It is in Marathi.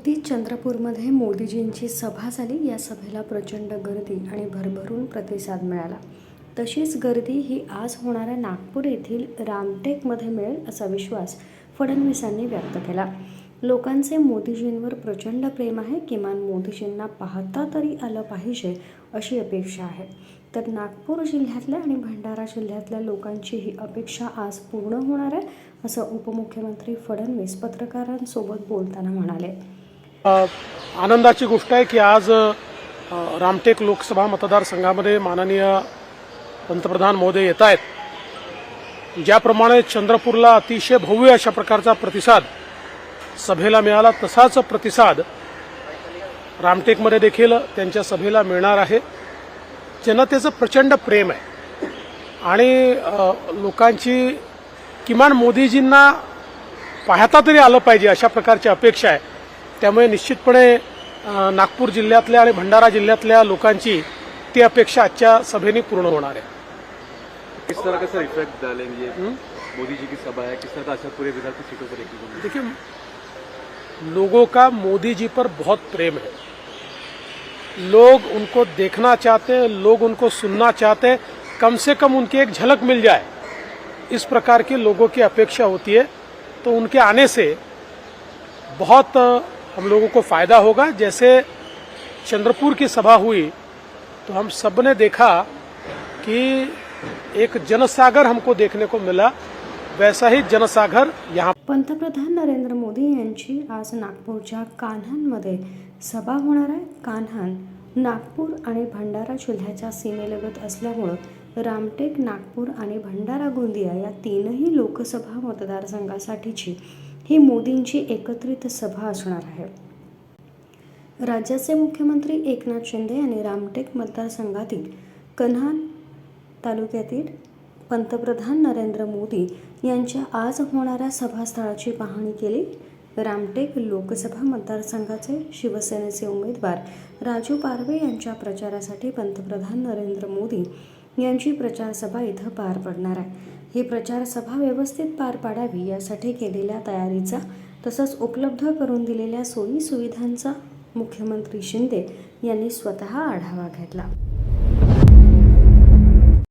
नुकतीच चंद्रपूरमध्ये मोदीजींची सभा झाली. या सभेला प्रचंड गर्दी आणि भरभरून प्रतिसाद मिळाला. तशीच गर्दी ही आज होणाऱ्या नागपूर येथील रामटेकमध्ये मिळेल असा विश्वास फडणवीसांनी व्यक्त केला. लोकांचे मोदीजींवर प्रचंड प्रेम आहे. किमान मोदीजींना पाहता तरी आलं पाहिजे अशी अपेक्षा आहे. तर नागपूर जिल्ह्यातल्या आणि भंडारा जिल्ह्यातल्या लोकांची ही अपेक्षा आज पूर्ण होणार आहे असं उपमुख्यमंत्री फडणवीस पत्रकारांसोबत बोलताना म्हणाले. आनंदाची गोष्ट आहे की आज रामटेक लोकसभा मतदारसंघामध्ये माननीय पंतप्रधान महोदय येत आहेत. ज्याप्रमाणे चंद्रपूरला अतिशय भव्य अशा प्रकारचा प्रतिसाद सभेला मिळाला तसाच प्रतिसाद रामटेकमध्ये देखील त्यांच्या सभेला मिळणार आहे. जनतेचं प्रचंड प्रेम आहे. आणि लोकांची किमान मोदीजींना पाहता तरी आलं पाहिजे अशा प्रकारची अपेक्षा आहे. त्यामुळे निश्चितपणे नागपूर जिल्ह्यातल्या आणि भंडारा जिल्ह्यातल्या लोकांची ती अपेक्षा आजच्या सभेने पूर्ण होणार आहे. किस तरह का सर इफ़ेक्ट डालेंगे? मोदी जी की सभा है किस तरह का असर पूरे विधान की सीटों पर? देखिए लोगों का मोदी जी पर बहुत प्रेम है। लोग उनको देखना चाहते हैं लोग उनको सुनना चाहते हैं कम से कम उनकी एक झलक मिल जाए। इस प्रकार की लोगों की अपेक्षा होती है। तो उनके आने से बहुत हम लोगों को फायदा होगा। जैसे चंद्रपुर की सभा हुई तो हम सब ने देखा कि एक जनसागर हमको देखने को मिला। वैसा ही जनसागर यहाँ पंतप्रधान नरेंद्र मोदी यांची आज नागपूरच्या कान्हानमध्ये सभा होणार आहे. कान्हान नागपूर आणि भंडारा जिल्ह्याच्या सीमेलगत असल्यामुळं रामटेक नागपूर आणि भंडारा गोंदिया या तीनही लोकसभा मतदारसंघासाठीची ही मोदींची एकत्रित सभा असणार आहे. राज्याचे मुख्यमंत्री एकनाथ शिंदे यांनी रामटेक मतदारसंघातील कन्हान तालुक्यातील पंतप्रधान नरेंद्र मोदी यांच्या आज होणाऱ्या सभास्थळाची पाहणी केली. रामटेक लोकसभा मतदारसंघाचे शिवसेनेचे उमेदवार राजू पारवे यांच्या प्रचारासाठी पंतप्रधान नरेंद्र मोदी यांची प्रचारसभा इथं पार पडणार आहे. ही प्रचारसभा व्यवस्थित पार पाडावी यासाठी केलेल्या तयारीचा तसंच उपलब्ध करून दिलेल्या सोयी सुविधांचा मुख्यमंत्री शिंदे यांनी स्वतः आढावा घेतला.